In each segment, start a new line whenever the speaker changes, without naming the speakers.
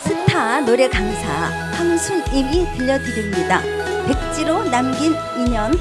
스타 노래 강사 황순임이 들려드립니다. 백지로 남긴 인연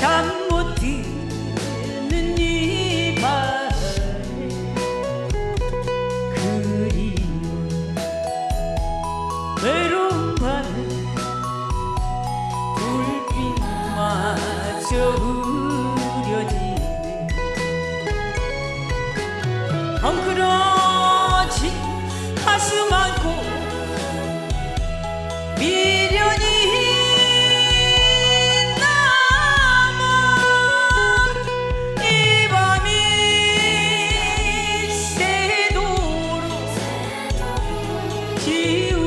잠못 드는 이밤 그리워 외로운 밤 불빛마저 흐려지네 헝클어진 가슴 안고 지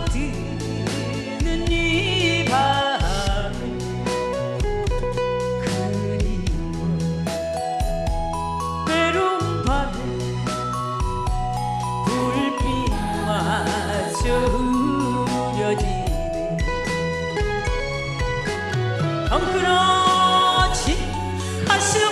잠못 드는 이밤 그리워 외로운 밤에 불빛마저 흐려지네. 덩그러진 가슴